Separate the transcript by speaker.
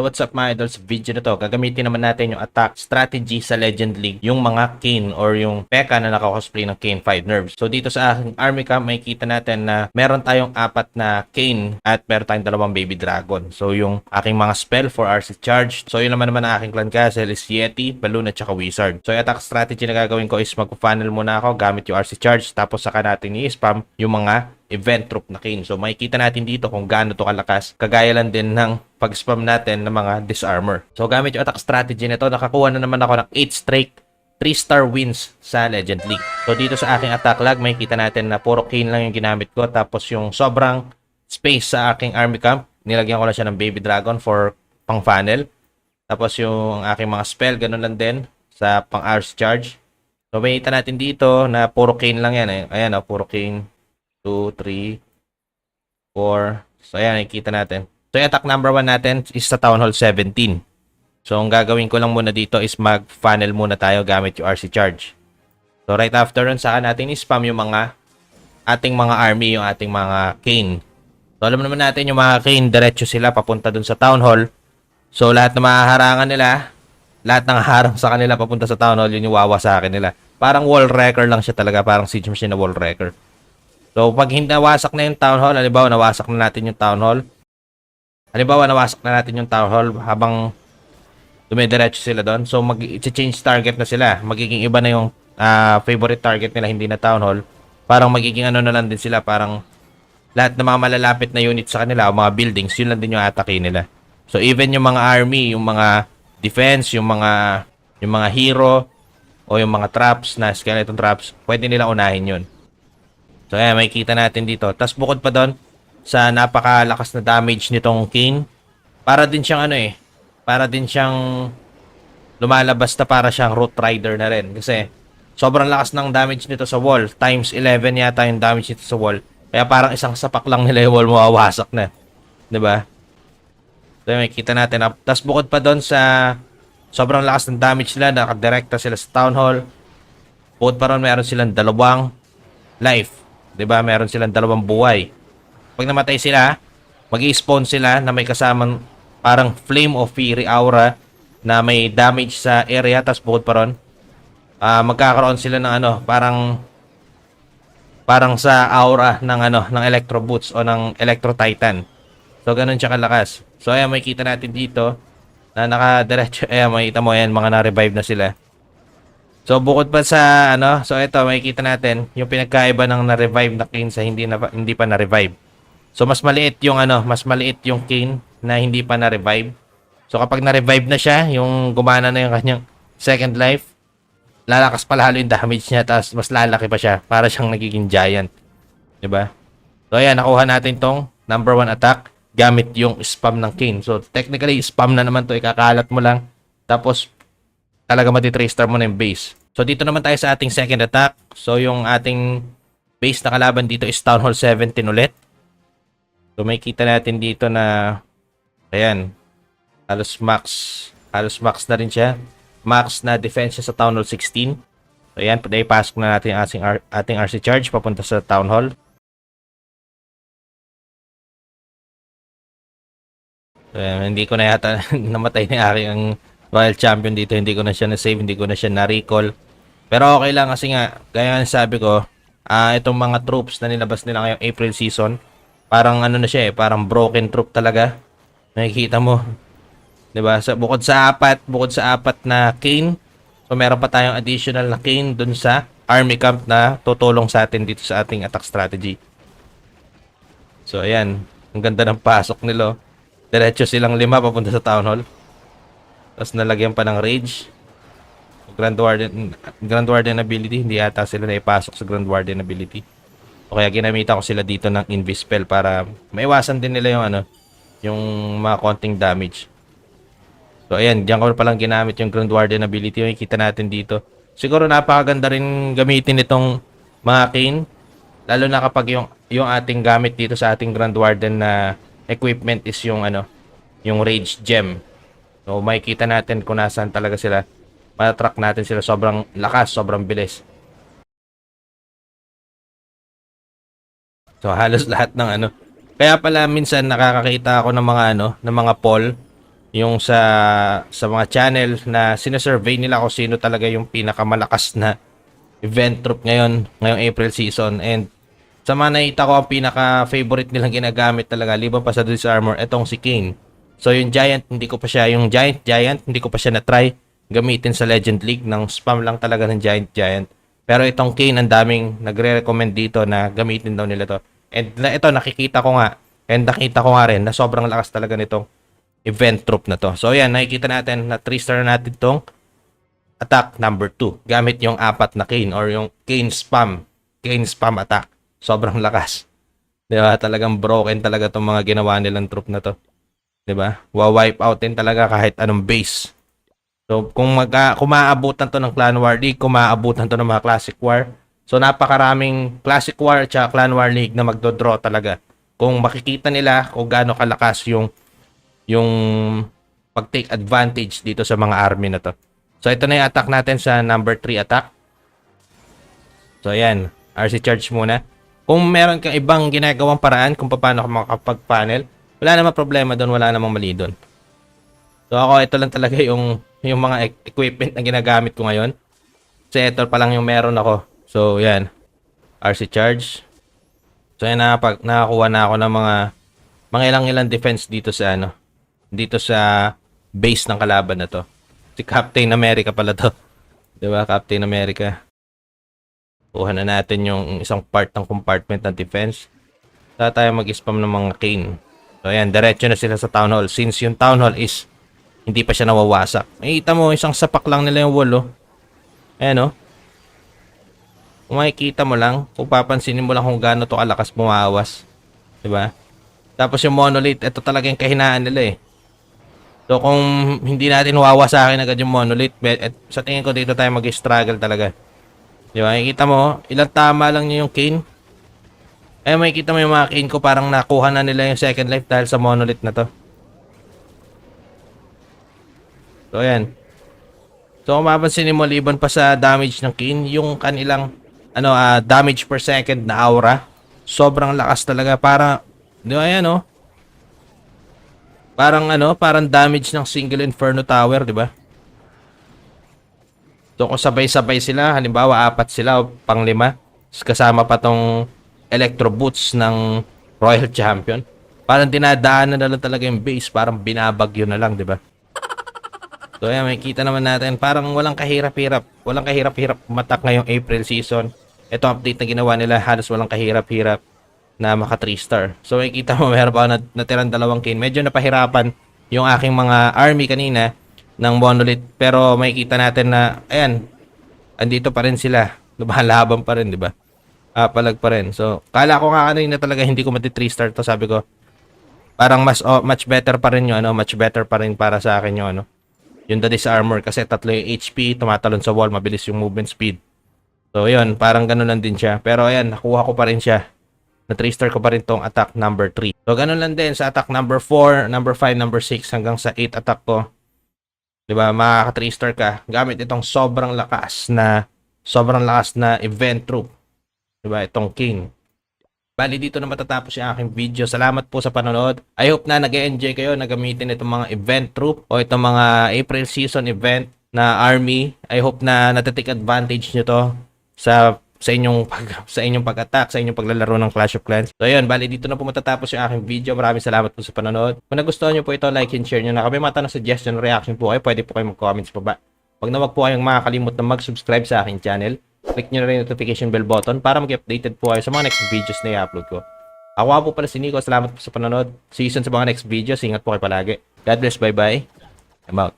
Speaker 1: What's up mga idols, video na to, gagamitin naman natin yung attack strategy sa Legend League, yung mga Kane or yung P.E.K.K.A na naka-cosplay ng Kane 5 Nerves. So dito sa aking army camp, may kita natin na meron tayong apat na Kane at meron tayong dalawang Baby Dragon. So yung aking mga spell for RC Charge. So yun naman naman ang aking clan castle is Yeti, Balloon at saka Wizard. So yung attack strategy na gagawin ko is mag-funnel muna ako gamit yung RC Charge tapos saka natin i-spam yung mga event troop na Kane. So makikita natin dito kung gaano to kalakas. Kagaya lang din ng pag-spam natin ng mga disarmor. So gamit yung attack strategy nito, nakakuha na naman ako ng 8 straight 3-star wins sa Legend League. So dito sa aking attack log, makikita natin na puro Kane lang yung ginamit ko. Tapos yung sobrang space sa aking army camp, nilagyan ko lang siya ng Baby Dragon for pang funnel. Tapos yung aking mga spell, ganun lang din sa pang Ars Charge. So makikita natin dito na puro Kane lang yan. Eh. Ayan, oh, puro Kane. 2, 3, 4. So, ayan, nakikita natin. So, yung attack number 1 natin is sa Town Hall 17. So, ang gagawin ko lang muna dito is mag-funnel muna tayo gamit yung RC Charge. So, right after nun, saka natin i-spam yung mga ating mga army, yung ating mga Kane. So, alam naman natin yung mga Kane, diretso sila papunta dun sa Town Hall. So, lahat ng mahaharangan nila, lahat ng harang sa kanila papunta sa Town Hall, yun yung wawasakin nila. Parang wall wrecker lang siya talaga, parang siege machine na wall wrecker. So, pag nawasak na yung town hall, halimbawa, nawasak na natin yung town hall. Halimbawa, nawasak na natin yung town hall habang dumidiretso sila doon. So, mag-change target na sila. Magiging iba na yung ah, favorite target nila, hindi na town hall. Parang magiging ano na lang din sila, parang lahat ng mga malalapit na unit sa kanila o mga buildings, yun lang din yung atake nila. So, even yung mga army, yung mga defense, yung mga yung mga hero o yung mga traps na skeleton traps, pwede nilang unahin yun. So ayan, makikita natin dito. Tapos bukod pa doon, sa napakalakas na damage nitong King, para din siyang ano eh, para din siyang lumalabas na para siyang Root Rider na rin. Kasi sobrang lakas ng damage nito sa wall. Times 11 yata yung damage nito sa wall. Kaya parang isang sapak lang nila yung wall mawawasak na. 'Di ba? So makikita natin. Tapos bukod pa doon sa sobrang lakas ng damage nila, nakadirekta sila sa Town Hall. Bukod pa ron, meron silang dalawang life. 'Di ba? Meron silang dalawang buhay. Pag namatay sila, magi-spawn sila na may kasamang parang Flame of Fury aura na may damage sa area tapos bukod pa ron, ah, magkakaroon sila ng ano, parang parang sa aura ng ano, ng Electro Boots o ng Electro Titan. So ganun siya kalakas. So ayan makikita natin dito na nakadiretso, ayan makita mo ayan mga na-revive na sila. So bukod pa sa ano, so ito makikita natin yung pinagkaiba ng na-revive na Kane sa hindi na hindi pa na-revive. So mas maliit yung ano, mas maliit yung Kane na hindi pa na-revive. So kapag na-revive na siya, yung gumana na yung kanyang second life, lalakas pa lalo yung damage niya tapos mas lalaki pa siya para siyang nagiging giant. 'Di ba? So ayan, nakuha natin tong number one attack gamit yung spam ng Kane. So technically spam na naman to, ikakalat mo lang tapos talaga matitrace star mo na yung base. So dito naman tayo sa ating second attack. So yung ating base na kalaban dito is Town Hall 17 ulit. So may kita natin dito na ayan, halos max, halos max na rin siya. Max na defense siya sa Town Hall 16. So ayan, pwede ipasok na natin ang ating, ating RC charge papunta sa Town Hall. So, ayan, hindi ko na yata namatay na aking ang Royal Champion dito. Hindi ko na siya na-save, hindi ko na siya na-recall. Pero okay lang kasi nga, gaya nga sabi ko, ah itong mga troops na nilabas nila ngayong April season, parang ano na siya eh, parang broken troop talaga. Nakikita mo. 'Di ba? Sa bukod sa apat, bukod sa apat na Kane, so meron pa tayong additional na Kane dun sa army camp na tutulong sa atin dito sa ating attack strategy. So ayan, ang ganda ng pasok nila. oh. Diretso silang lima papunta sa town hall. Tapos nalagyan pa ng rage. Grand Warden, Grand Warden ability, hindi ata sila na ipasok sa Grand Warden ability. O kaya ginamitan ko sila dito ng Invispell para maiwasan din nila yung ano, yung mga konting damage. So ayan, diyan ko pa lang ginamit yung Grand Warden ability. Yung kita natin dito. Siguro napakaganda rin gamitin itong mga Kane. Lalo na kapag yung, yung ating gamit dito sa ating Grand Warden na equipment is yung ano, yung Rage Gem. So makikita natin kung nasaan talaga sila. Matatrack natin sila sobrang lakas, sobrang bilis. So halos lahat ng ano. Kaya pala minsan nakakakita ako ng mga ano, ng mga poll yung sa sa mga channel na sinesurvey nila kung sino talaga yung pinakamalakas na event troop ngayon, ngayong April season. And sa mga nakita ko, ang pinaka-favorite nilang ginagamit talaga, liban pa sa Dude's Armor, etong si Kane. So yung Giant, hindi ko pa siya, yung Giant Giant, hindi ko pa siya na-try gamitin sa Legend League. Nang spam lang talaga ng Giant Giant. Pero itong Kane, ang daming nagre-recommend dito na gamitin daw nila to. And na, ito, nakikita ko nga, and nakita ko nga rin na sobrang lakas talaga nitong event troop na to. So yan, nakikita natin na 3 star na natin tong attack number 2. Gamit yung apat na Kane or yung Kane spam. Kane spam attack. Sobrang lakas. 'Di ba? Talagang broken talaga tong mga ginawa nilang troop na to. 'Di ba? Wa-wipe out din talaga kahit anong base. So kung mag kung maaabutan to ng Clan War League, kung maaabutan to ng mga Classic War, so napakaraming Classic War at Clan War League na magdo-draw talaga. Kung makikita nila kung gaano kalakas yung yung pag-take advantage dito sa mga army na to. So ito na yung attack natin sa number 3 attack. So ayan, RC charge muna. Kung meron kang ibang ginagawang paraan kung paano ka makapag-panel, wala namang problema doon, wala namang mali doon. So ako, ito lang talaga yung, yung mga e- equipment na ginagamit ko ngayon. Kasi ito pa lang yung meron ako. So yan, RC charge. So yan, nakapag, nakakuha na ako ng mga mga ilang ilang defense dito sa ano, dito sa base ng kalaban na to. Si Captain America pala to. 'Di ba? Captain America. Kuha na natin yung isang part ng compartment ng defense. Saka tayo mag-spam ng mga cane. So ayan, diretso na sila sa town hall. Since yung town hall is hindi pa siya nawawasak. Makikita mo, isang sapak lang nila yung wall, oh. Ayan, oh. Kung makikita mo lang, kung papansinin mo lang kung gaano to kalakas bumawas. ba? Tapos yung monolith, ito talaga yung kahinaan nila eh. So kung hindi natin wawasakin agad yung monolith, et, sa tingin ko dito tayo mag-struggle talaga. Di ba? Makikita mo, ilang tama lang niya yung cane. Eh, makikita mo yung mga ko, parang nakuha na nila yung second life dahil sa monolith na to. So, ayan. So, kung mapansinin mo, liban pa sa damage ng cane, yung kanilang ano, ah, damage per second na aura, sobrang lakas talaga. Para, di ba, ayan, oh. Parang ano, parang damage ng single Inferno Tower, di ba? So kung sabay-sabay sila, halimbawa apat sila o panglima, tas kasama pa tong Electro Boots ng Royal Champion. Parang dinadaanan na lang talaga yung base, parang binabagyo na lang, di ba? So ayan, makikita naman natin, parang walang kahirap-hirap. Walang kahirap-hirap matak ngayong April season. Ito update na ginawa nila, halos walang kahirap-hirap na maka 3 star. So makikita mo, meron pa nat- natirang dalawang kin. Medyo napahirapan yung aking mga army kanina ng monolith. Pero makikita natin na, ayan, andito pa rin sila. Lumalaban pa rin, di ba? Ah, palag pa rin. So, kala ko nga kanina talaga hindi ko mati 3 star to. Sabi ko, parang mas oh, much better pa rin yung ano, much better pa rin para sa akin yung ano, yung Daddy's Armor kasi tatlo yung HP, tumatalon sa wall, mabilis yung movement speed. So, yun, parang ganun lang din siya. Pero ayan, nakuha ko pa rin siya. Na 3 star ko pa rin tong attack number 3. So, ganun lang din sa attack number 4, number 5, number 6 hanggang sa 8 attack ko. 'Di ba? Makaka 3 star ka gamit itong sobrang lakas na sobrang lakas na event troop. 'Di ba? Itong king. Bali dito na matatapos yung aking video. Salamat po sa panonood. I hope na nag-enjoy kayo na gamitin itong mga event troop o itong mga April season event na army. I hope na natatik advantage nyo to sa sa inyong pag sa inyong pag-attack, sa inyong paglalaro ng Clash of Clans. So ayun, bali dito na po matatapos yung aking video. Maraming salamat po sa panonood. Kung nagustuhan niyo po ito, like and share niyo na. Kami mata ng suggestion, reaction po kayo, pwede po kayo mag-comment sa baba. Huwag na wag po kayong makakalimot na mag-subscribe sa aking channel. Click niyo na rin yung notification bell button para mag-updated po kayo sa mga next videos na i-upload ko. Ako po pala si Nico. Salamat po sa panonood. See you soon sa mga next videos. Ingat po kayo palagi. God bless. Bye-bye. I'm out.